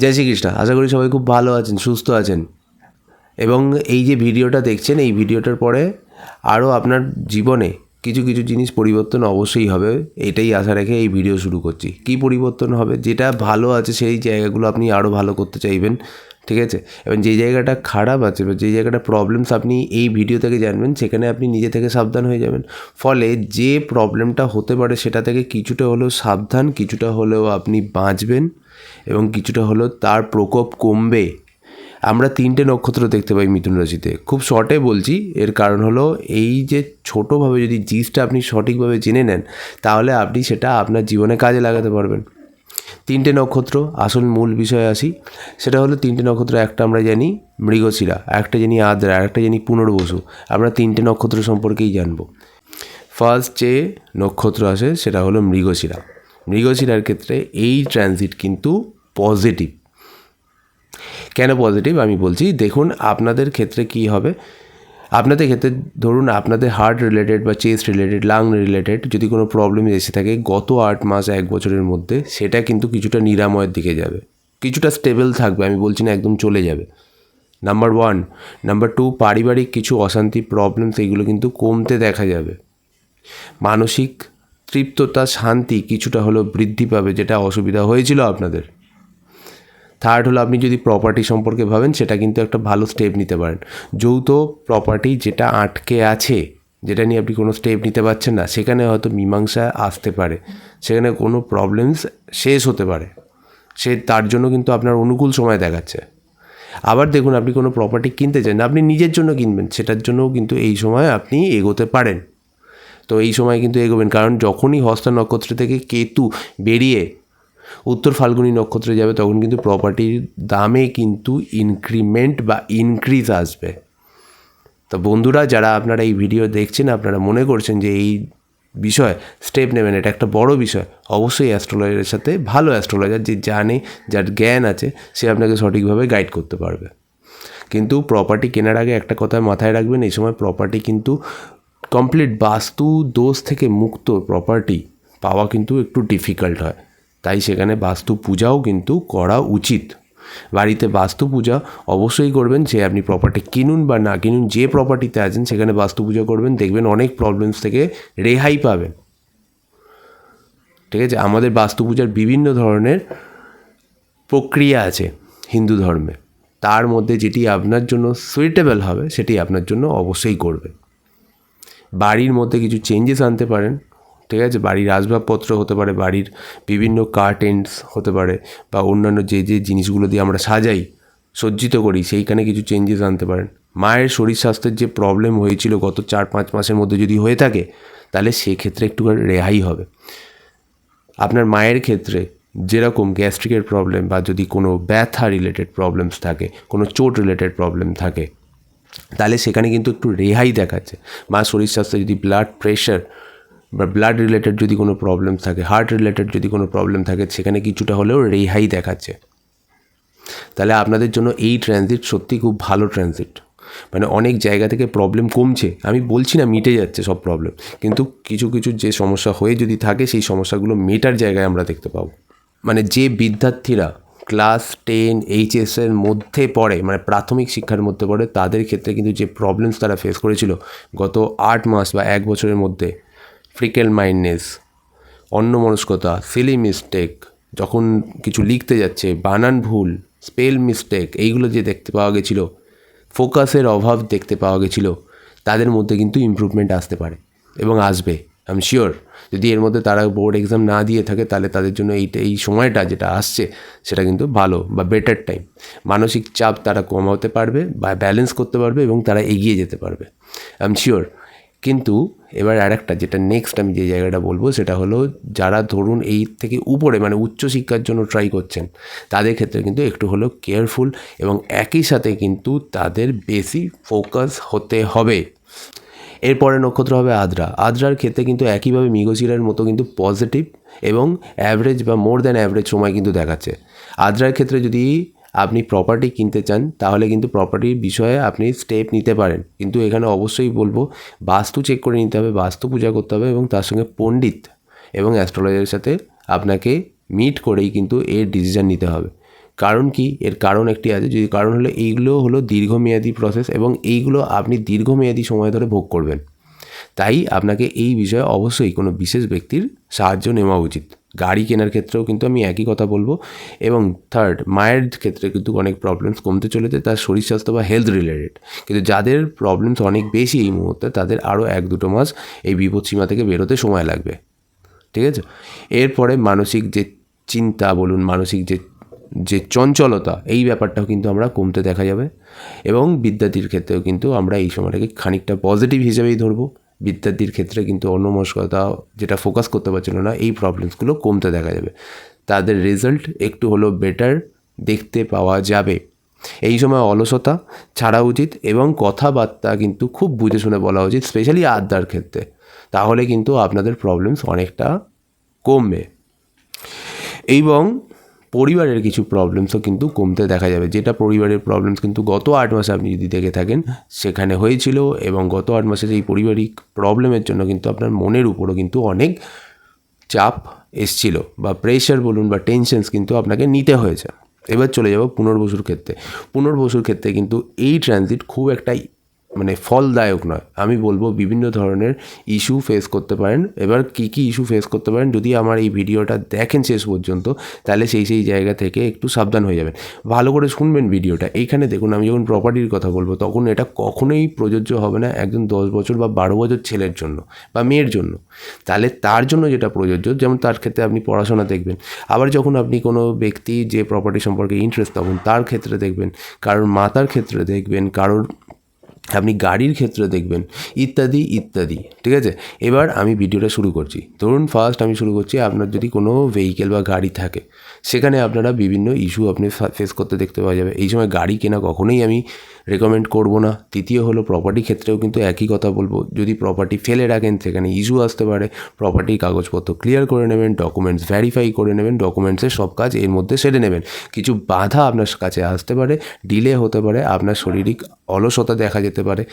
জয় শ্রীকৃষ্ণ। আশা করি সবাই খুব ভালো আছেন, সুস্থ আছেন। এবং এই যে ভিডিওটা দেখছেন, এই ভিডিওটার পরে আরও আপনার জীবনে কিছু কিছু জিনিস পরিবর্তন অবশ্যই হবে। এটাই আশা রেখে এই ভিডিও শুরু করছি। কি পরিবর্তন হবে, যেটা ভালো আছে সেই জায়গাগুলো আপনি আরও ভালো করতে চাইবেন। ঠিক আছে? এবং যে জায়গাটা খারাপ আছে বা যে জায়গাটা প্রবলেমস আপনি এই ভিডিও থেকে জানবেন, সেখানে আপনি নিজে থেকে সাবধান হয়ে যাবেন। ফলে যে প্রবলেমটা হতে পারে সেটা থেকে কিছুটা হলেও সাবধান, কিছুটা হলেও আপনি বাঁচবেন এবং কিছুটা হলেও তার প্রকোপ কমবে। আমরা তিনটে নক্ষত্র দেখতে পাই মিথুন রাশিতে। খুব শর্টে বলছি, এর কারণ হলো এই যে ছোটোভাবে যদি জিনিসটা আপনি সঠিকভাবে জেনে নেন, তাহলে আপনি সেটা আপনার জীবনে কাজে লাগাতে পারবেন। তিনটে নক্ষত্র, আসল মূল বিষয় আসি। সেটা হলো তিনটে নক্ষত্র, একটা আমরা জানি মৃগশিরা, একটা জানি আদ্রা একটা জানি পুনর্বসু। আমরা তিনটে নক্ষত্র সম্পর্কেই জানব। ফার্স্ট যে নক্ষত্র আসে, সেটা হলো মৃগশিরা। মৃগশিরার ক্ষেত্রে এই ট্রানজিট কিন্তু পজিটিভ কেন পজিটিভ আমি বলছি, দেখুন, আপনাদের ক্ষেত্রে কি হবে? আপনাদের ক্ষেত্রে ধরুন আপনাদের হার্ট রিলেটেড বা চেস্ট রিলেটেড লাং রিলেটেড যদি কোনো প্রবলেম এসে থাকে, গত আট মাস, এক বছরের মধ্যে সেটা কিন্তু কিছুটা নিরাময়ের দিকে যাবে। কিছুটা স্টেবল থাকবে, আমি বলছি না একদম চলে যাবে। নাম্বার ওয়ান নাম্বার টু পারিবারিক কিছু অশান্তি প্রবলেম সেইগুলো কিন্তু কমতে দেখা যাবে। মানসিক তৃপ্ততা, শান্তি কিছুটা হলেও বৃদ্ধি পাবে, যেটা অসুবিধা হয়েছিল আপনাদের। থার্ড হলো আপনি যদি প্রপার্টি সম্পর্কে ভাবেন, সেটা কিন্তু একটা ভালো স্টেপ নিতে পারেন। যৌথ প্রপার্টি যেটা আটকে আছে, যেটা নিয়ে আপনি কোনো স্টেপ নিতে পারছেন না, সেখানে হয়তো মীমাংসা আসতে পারে। সেখানে কোনো প্রবলেমস শেষ হতে পারে। সে তার জন্য কিন্তু আপনার অনুকূল সময় দেখাচ্ছে। আবার দেখুন, আপনি কোনো প্রপার্টি কিনতে চান, আপনি নিজের জন্য কিনবেন, সেটার জন্যও কিন্তু এই সময় আপনি এগোতে পারেন। তো এই সময় কিন্তু এগোবেন, কারণ যখনই হস্তা নক্ষত্র থেকে কেতু বেরিয়ে উত্তর ফাল্গুনী নক্ষত্রে যাবে, তখন কিন্তু প্রপার্টির দামে কিন্তু ইনক্রিমেন্ট বা ইনক্রিজ আসবে। তো বন্ধুরা, যারা আপনারা এই ভিডিও দেখছেন, আপনারা মনে করছেন যে এই বিষয় স্টেপ নেবেন, এটা একটা বড় বিষয়। অবশ্যই অ্যাস্ট্রোলজারের সাথে ভালো অ্যাস্ট্রোলজার যে জানে, যার জ্ঞান আছে, সে আপনাকে সঠিকভাবে গাইড করতে পারবে। কিন্তু প্রপার্টি কেনার আগে একটা কথা মাথায় রাখবেন, এই সময় প্রপার্টি কিন্তু কমপ্লিট বাস্তু দোষ থেকে মুক্ত প্রপার্টি পাওয়া কিন্তু একটু ডিফিকাল্ট হয়। তাই সেখানে বাস্তু পূজাও কিন্তু করা উচিত। বাড়িতে বাস্তু পূজা অবশ্যই করবেন, যে আপনি প্রপার্টি কিনুন বা না কিনুন, যে প্রপার্টিতে আছেন সেখানে বাস্তু পূজা করবেন, দেখবেন অনেক প্রবলেমস থেকে রেহাই পাবেন। ঠিক আছে? আমাদের বাস্তু পূজার বিভিন্ন ধরনের প্রক্রিয়া আছে হিন্দু ধর্মে। তার মধ্যে যেটি আপনার জন্য সুইটেবল হবে, সেটি আপনার জন্য অবশ্যই করবেন। বাড়ির মধ্যে কিছু চেঞ্জেস আনতে পারেন। ঠিক আছে? বাড়ির আসবাবপত্র হতে পারে, বাড়ির বিভিন্ন কার্টেন্স হতে পারে বা অন্যান্য যে যে জিনিসগুলো দিয়ে আমরা সাজাই, সজ্জিত করি, সেইখানে কিছু চেঞ্জেস আনতে পারেন। মায়ের শরীর স্বাস্থ্যের যে প্রবলেম হয়েছিল গত চার, পাঁচ মাসের মধ্যে যদি হয়ে থাকে, তাহলে সেক্ষেত্রে একটু রেহাই হবে। আপনার মায়ের ক্ষেত্রে যেরকম গ্যাস্ট্রিকের প্রবলেম বা যদি কোনো ব্যথা রিলেটেড প্রবলেমস থাকে, কোনো চোট রিলেটেড প্রবলেম থাকে, তাহলে সেখানে কিন্তু একটু রেহাই দেখাচ্ছে। মা শরীর স্বাস্থ্যে যদি ব্লাড প্রেশার বা ব্লাড রিলেটেড যদি কোনো প্রবলেম থাকে হার্ট রিলেটেড যদি কোনো প্রবলেম থাকে, সেখানে কিছুটা হলেও রেহাই দেখাচ্ছে। তাহলে আপনাদের জন্য এই ট্রানজিট সত্যি খুব ভালো ট্রানজিট মানে অনেক জায়গা থেকে প্রবলেম কমছে। আমি বলছি না মিটে যাচ্ছে সব প্রবলেম কিন্তু কিছু কিছু যে সমস্যা হয়ে যদি থাকে, সেই সমস্যাগুলো মেটার জায়গায় আমরা দেখতে পাবো। মানে যে বিদ্যার্থীরা ক্লাস টেন এইচএসের মধ্যে পড়ে মানে প্রাথমিক শিক্ষার মধ্যে পড়ে, তাদের ক্ষেত্রে কিন্তু যে প্রবলেমস তারা ফেস করেছিল, গত আট মাস বা এক বছরের মধ্যে ফ্রিকেল মাইন্ডনেস, অন্যমনস্কতা সিলি মিস্টেক যখন কিছু লিখতে যাচ্ছে, বানান ভুল স্পেল মিস্টেক এইগুলো যে দেখতে পাওয়া গেছিল, ফোকাসের অভাব দেখতে পাওয়া গেছিল, তাদের মধ্যে কিন্তু ইম্প্রুভমেন্ট আসতে পারে এবং আসবে আমি শিওর যদি এর মধ্যে তারা বোর্ড এক্সাম না দিয়ে থাকে, তাহলে তাদের জন্য এইটা এই সময়টা যেটা আসছে, সেটা কিন্তু ভালো বা বেটার টাইম মানসিক চাপ তারা কমাতে পারবে বা ব্যালেন্স করতে পারবে এবং তারা এগিয়ে যেতে পারবে আই এম শিওর কিন্তু এবার আর একটা যেটা নেক্সট আমি যে জায়গাটা বলব, সেটা হলো যারা ধরুন এই থেকে উপরে মানে উচ্চশিক্ষার জন্য ট্রাই করছেন, তাদের ক্ষেত্রে কিন্তু একটু হলেও কেয়ারফুল এবং একই সাথে কিন্তু তাদের বেশি ফোকাস হতে হবে। এরপরে নক্ষত্র হবে আদ্রা। আদ্রার ক্ষেত্রে কিন্তু একইভাবে মিগোচিরার মতো কিন্তু পজিটিভ এবং অ্যাভারেজ বা মোর দ্যান অ্যাভারেজ সময় কিন্তু দেখাচ্ছে। আদ্রার ক্ষেত্রে যদি আপনি প্রপার্টি কিনতে চান, তাহলে কিন্তু প্রপার্টির বিষয়ে আপনি স্টেপ নিতে পারেন। কিন্তু এখানে অবশ্যই বলব, বাস্তু চেক করে নিতে হবে, বাস্তু পূজা করতে হবে এবং তার সঙ্গে পণ্ডিত এবং অ্যাস্ট্রোলজারের সাথে আপনাকে মিট করেই কিন্তু এর ডিসিশান নিতে হবে। কারণ কি? এর কারণ একটি আছে, যদি কারণ হলো এইগুলো হলো দীর্ঘমেয়াদী প্রসেস এবং এইগুলো আপনি দীর্ঘমেয়াদী সময় ধরে ভোগ করবেন। তাই আপনাকে এই বিষয়ে অবশ্যই কোনো বিশেষ ব্যক্তির সাহায্য নেওয়া উচিত। গাড়ি কেনার ক্ষেত্রেও কিন্তু আমি একই কথা বলব। এবং থার্ড মায়ের ক্ষেত্রে কিন্তু অনেক প্রবলেমস কমতে চলেছে, তার শরীর স্বাস্থ্য বা হেলথ রিলেটেড কিন্তু যাদের প্রবলেমস অনেক বেশি এই মুহূর্তে, তাদের আরও এক দুটো মাস এই বিপদসীমা থেকে বেরোতে সময় লাগবে। ঠিক আছে? এরপরে মানসিক যে চিন্তা বলুন, মানসিক যে যে চঞ্চলতা, এই ব্যাপারটাও কিন্তু আমরা কমতে দেখা যাবে। এবং বিদ্যার্থীর ক্ষেত্রেও কিন্তু আমরা এই সময়টাকে খানিকটা পজিটিভ হিসেবেই ধরবো। বিদ্যার্থীর ক্ষেত্রে কিন্তু অন্যমস্কতা যেটা ফোকাস করতে পারছিল না, এই প্রবলেমসগুলো কমতে দেখা যাবে। তাদের রেজাল্ট একটু হলেও বেটার দেখতে পাওয়া যাবে। এই সময় অলসতা ছাড়া উচিত এবং কথাবার্তা কিন্তু খুব বুঝে শুনে বলা উচিত স্পেশালি আড্ডার ক্ষেত্রে। তাহলে কিন্তু আপনাদের প্রবলেমস অনেকটা কমবে। এবং পরিবারের কিছু প্রবলেমসও কিন্তু কমতে দেখা যাবে। যেটা পরিবারের প্রবলেমস কিন্তু গত আট মাসে আপনি যদি দেখে থাকেন, সেখানে হয়েছিল এবং গত আট মাসের এই পারিবারিক প্রবলেমের জন্য কিন্তু আপনার মনের উপরও কিন্তু অনেক চাপ এসছিল বা প্রেশার বলুন বা টেনশনস কিন্তু আপনাকে নিতে হয়েছে। এবার চলে যাব পুনর্বসুর ক্ষেত্রে। পুনর্বসুর ক্ষেত্রে কিন্তু এই ট্রানজিট খুব একটা মানে ফলদায়ক নয়। আমি বলব বিভিন্ন ধরনের ইস্যু ফেস করতে পারেন। এবার কী কী ইস্যু ফেস করতে পারেন? যদি আমার এই ভিডিওটা দেখেন শেষ পর্যন্ত, তাহলে সেই সেই জায়গা থেকে একটু সাবধান হয়ে যাবেন। ভালো করে শুনবেন ভিডিওটা। এইখানে দেখুন, আমি যখন প্রপার্টির কথা বলব, তখন এটা কখনোই প্রযোজ্য হবে না একজন দশ বছর বা বারো বছর ছেলের জন্য বা মেয়ের জন্য। তাহলে তার জন্য যেটা প্রযোজ্য, যেমন তার ক্ষেত্রে আপনি পড়াশোনা দেখবেন। আবার যখন আপনি কোনো ব্যক্তি যে প্রপার্টি সম্পর্কে ইন্টারেস্ট তখন তার ক্ষেত্রে দেখবেন, কারোর মাতার ক্ষেত্রে দেখবেন, কারোর আপনি গাড়ির ক্ষেত্রে দেখবেন ইত্যাদি ইত্যাদি, ঠিক আছে? এবার আমি ভিডিওটা শুরু করছি। ধরুন ফার্স্ট আমি শুরু করছি, আপনার যদি কোনো ভেহিকেল বা গাড়ি থাকে, সেখানে আপনারা বিভিন্ন ইস্যু আপনি ফেস করতে দেখতে পাওয়া যাবে। এই সময় গাড়ি কেনা কখনোই আমি রেকমেন্ড করব না। তৃতীয় হলো প্রপার্টি ক্ষেত্রেও কিন্তু একই কথা বলব। যদি প্রপার্টি ফেলে রাখেন সেখানে ইস্যু আসতে পারে প্রপার্টির কাগজপত্র ক্লিয়ার করে নেবেন ডকুমেন্টস ভ্যারিফাই করে নেবেন ডকুমেন্টসের সব কাজ এর মধ্যে সেরে নেবেন। কিছু বাধা আপনার কাছে আসতে পারে ডিলে হতে পারে, আপনার শারীরিক অলসতা দেখা যেতে পারে,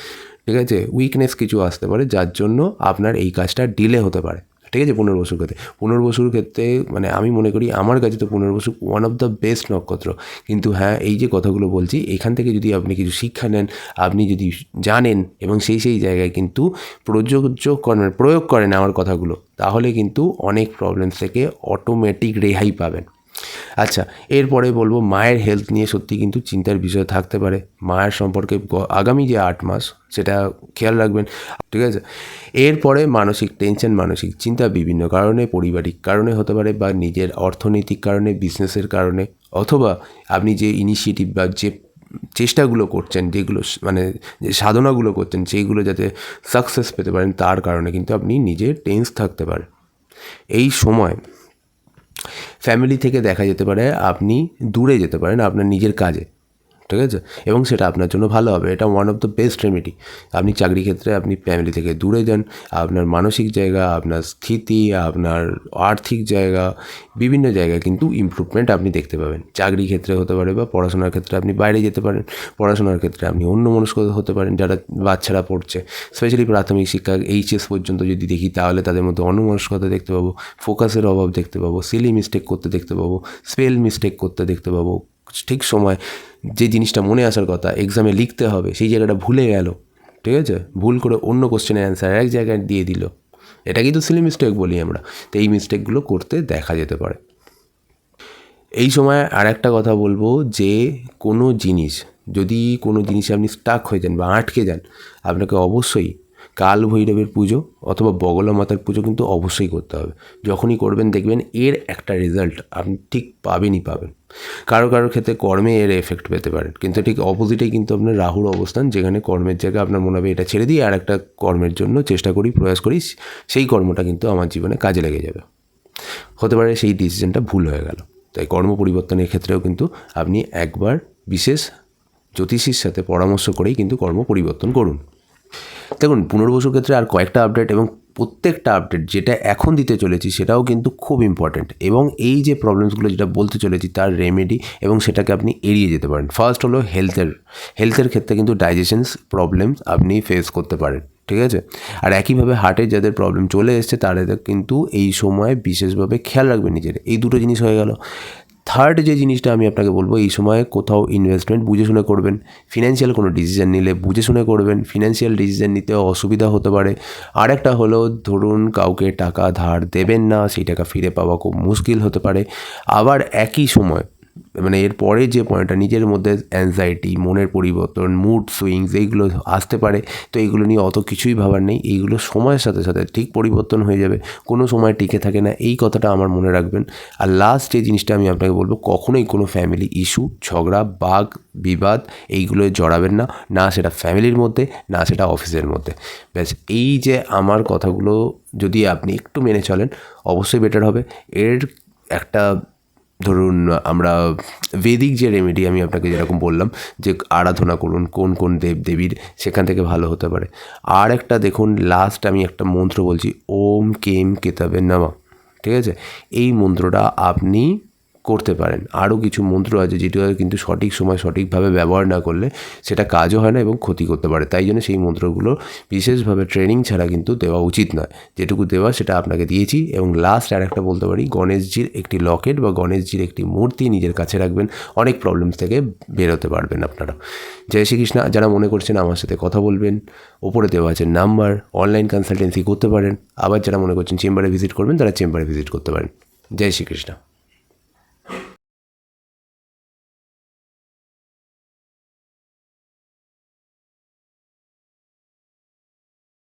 ঠিক আছে? উইকনেস কিছু আসতে পারে, যার জন্য আপনার এই কাজটা ডিলে হতে পারে। ঠিক আছে পুনর্বসুর ক্ষেত্রে পুনর্বসুর ক্ষেত্রে মানে আমি মনে করি আমার কাছে তো পুনর্বসু ওয়ান অফ দ্য বেস্ট নক্ষত্র। কিন্তু হ্যাঁ এই যে কথাগুলো বলছি, এখান থেকে যদি আপনি কিছু শিক্ষা নেন, আপনি যদি জানেন এবং সেই সেই জায়গায় কিন্তু প্রযোজ্য করেন প্রয়োগ করেন আমার কথাগুলো, তাহলে কিন্তু অনেক প্রবলেমস থেকে অটোমেটিক রেহাই পাবেন। আচ্ছা এরপরে বলব মায়ের হেলথ নিয়ে সত্যি কিন্তু চিন্তার বিষয় থাকতে পারে। মায়ের সম্পর্কে আগামী যে আট মাস, সেটা খেয়াল রাখবেন, ঠিক আছে? এরপরে মানসিক টেনশন মানসিক চিন্তা বিভিন্ন কারণে, পারিবারিক কারণে হতে পারে বা নিজের অর্থনৈতিক কারণে বিজনেসের কারণে, অথবা আপনি যে ইনিশিয়েটিভ বা যে চেষ্টাগুলো করছেন, যেগুলো মানে যে সাধনাগুলো করছেন, সেইগুলো যাতে সাকসেস পেতে পারেন, তার কারণে কিন্তু আপনি নিজে টেন্স থাকতে পারেন। এই সময় ফ্যামিলি থেকে দেখা যেতে পারে আপনি দূরে যেতে পারেন আপনার নিজের কাজে। ঠিক আছে? এবং সেটা আপনার জন্য ভালো হবে। এটা one of the best remedy আপনি চাকরি ক্ষেত্রে আপনি ফ্যামিলি থেকে দূরে যান। আপনার মানসিক জায়গা, আপনার স্থিতি, আপনার আর্থিক জায়গা, বিভিন্ন জায়গায় কিন্তু ইমপ্রুভমেন্ট আপনি দেখতে পাবেন। চাকরি ক্ষেত্রে হতে পারে বা পড়াশোনার ক্ষেত্রে আপনি বাইরে যেতে পারেন। পড়াশোনার ক্ষেত্রে আপনি অন্য মনস্ক হতে পারেন যারা বাচ্চারা পড়ছে। স্পেশালি প্রাথমিক শিক্ষা এইচএস পর্যন্ত যদি দেখি, তাহলে তাদের মধ্যে অন্যমনস্কতা দেখতে পাবো ফোকাসের অভাব দেখতে পাবো সিলি মিস্টেক করতে দেখতে পাবো স্পেল মিস্টেক করতে দেখতে পাবো ঠিক সময় যে জিনিসটা মনে আসার কথা এক্সামে লিখতে হবে, সেই জায়গাটা ভুলে গেল, ঠিক আছে? ভুল করে অন্য কোশ্চেনের অ্যান্সার এক জায়গায় দিয়ে দিল। এটা কিন্তু সিলি মিস্টেক বলি আমরা। তো এই মিস্টেকগুলো করতে দেখা যেতে পারে। এই সময় আর একটা কথা বলব যে, কোনো জিনিস, যদি কোনো জিনিসে আপনি স্টাক হয়ে যান বা আটকে যান, আপনাকে অবশ্যই কাল ভৈরবের পুজো অথবা বগলা মাতার পুজো কিন্তু অবশ্যই করতে হবে। যখনই করবেন দেখবেন এর একটা রেজাল্ট আপনি ঠিক পাবেনই পাবেন। কারও কারোর ক্ষেত্রে কর্মে এর এফেক্ট পেতে পারেন। কিন্তু ঠিক অপোজিটেই কিন্তু আপনার রাহুর অবস্থান, যেখানে কর্মের জায়গায় আপনার মনে হবে এটা ছেড়ে দিই আর একটা কর্মের জন্য চেষ্টা করি, প্রয়াস করি, সেই কর্মটা কিন্তু আমার জীবনে কাজে লেগে যাবে। হতে পারে সেই ডিসিশনটা ভুল হয়ে গেল। তাই কর্ম পরিবর্তনের ক্ষেত্রেও কিন্তু আপনি একবার বিশেষ জ্যোতিষীর সাথে পরামর্শ করেই কিন্তু কর্ম পরিবর্তন করুন। দেখুন, পুনর্বসুর ক্ষেত্রে আর কয়েকটা আপডেট এবং প্রত্যেকটা আপডেট যেটা এখন দিতে চলেছি সেটাও কিন্তু খুব ইম্পর্ট্যান্ট এবং এই যে প্রবলেমসগুলো যেটা বলতে চলেছি তার রেমেডি এবং সেটাকে আপনি এড়িয়ে যেতে পারেন। ফার্স্ট হলো হেলথের হেলথের ক্ষেত্রে কিন্তু ডাইজেশনস প্রবলেমস আপনি ফেস করতে পারেন, ঠিক আছে? আর একইভাবে হার্টের যাদের প্রবলেম চলে এসছে তাদের কিন্তু এই সময় বিশেষভাবে খেয়াল রাখবেন নিজের। এই দুটো জিনিস হয়ে গেল। থার্ড যে জিনিসটা আমি আপনাকে বলব, এই সময় কোথাও ইনভেস্টমেন্ট বুঝে শুনে করবেন। ফিনান্সিয়াল কোনো ডিসিশন নিলে বুঝে শুনে করবেন। ফিনান্সিয়াল ডিসিশন নিতে অসুবিধা হতে পারে। আর একটা হলো, ধরুন কাউকে টাকা ধার দেবেন না, সেই টাকা ফিরে পাওয়া খুব মুশকিল হতে পারে। আবার একই সময় মানে এর পরে যে পয়েন্টটা নিজের মধ্যে অ্যাংজাইটি মনের পরিবর্তন মুড সুইংস এইগুলো আসতে পারে। তো এইগুলো নিয়ে অত কিছুই ভাবার নেই। এইগুলো সময়ের সাথে সাথে ঠিক পরিবর্তন হয়ে যাবে। কোনো সময় টিকে থাকে না। এই কথাটা আমার মনে রাখবেন। আর লাস্ট যে জিনিসটা আমি আপনাকে বলব, কখনোই কোনো ফ্যামিলি ইস্যু ঝগড়া, বাঘ, বিবাদ এইগুলোয় জড়াবেন না। না সেটা ফ্যামিলির মধ্যে, না সেটা অফিসের মধ্যে। ব্যাস, এই যে আমার কথাগুলো যদি আপনি একটু মেনে চলেন, অবশ্যই বেটার হবে। এর একটা ধরুন, আমরা বেদিক যে রেমেডি আমি আপনাকে যেরকম বললাম, যে আরাধনা করুন, কোন কোন দেব দেবীর সেখান থেকে ভালো হতে পারে। আর একটা দেখুন লাস্ট আমি একটা মন্ত্র বলছি, ওম কেম কেতাবে নামা। ঠিক আছে? এই মন্ত্রটা আপনি করতে পারেন। আরও কিছু মন্ত্র আছে যেটা কিন্তু সঠিক সময় সঠিকভাবে ব্যবহার না করলে সেটা কাজও হয় না এবং ক্ষতি করতে পারে। তাই জন্য সেই মন্ত্রগুলো বিশেষভাবে ট্রেনিং ছাড়া কিন্তু দেওয়া উচিত নয়। যেটুকু দেওয়া সেটা আপনাকে দিয়েছি এবং লাস্ট আর একটা বলতে পারি, গণেশজির একটি লকেট বা গণেশজির একটি মূর্তি নিজের কাছে রাখবেন। অনেক প্রবলেমস থেকে বেরোতে পারবেন আপনারা। জয় শ্রীকৃষ্ণ। যারা মনে করছেন আমার সাথে কথা বলবেন ওপরে দেওয়া আছে নাম্বার অনলাইন কনসালটেন্সি করতে পারেন। আবার যারা মনে করছেন চেম্বারে ভিজিট করবেন, তারা চেম্বারে ভিজিট করতে পারেন। জয় শ্রীকৃষ্ণ।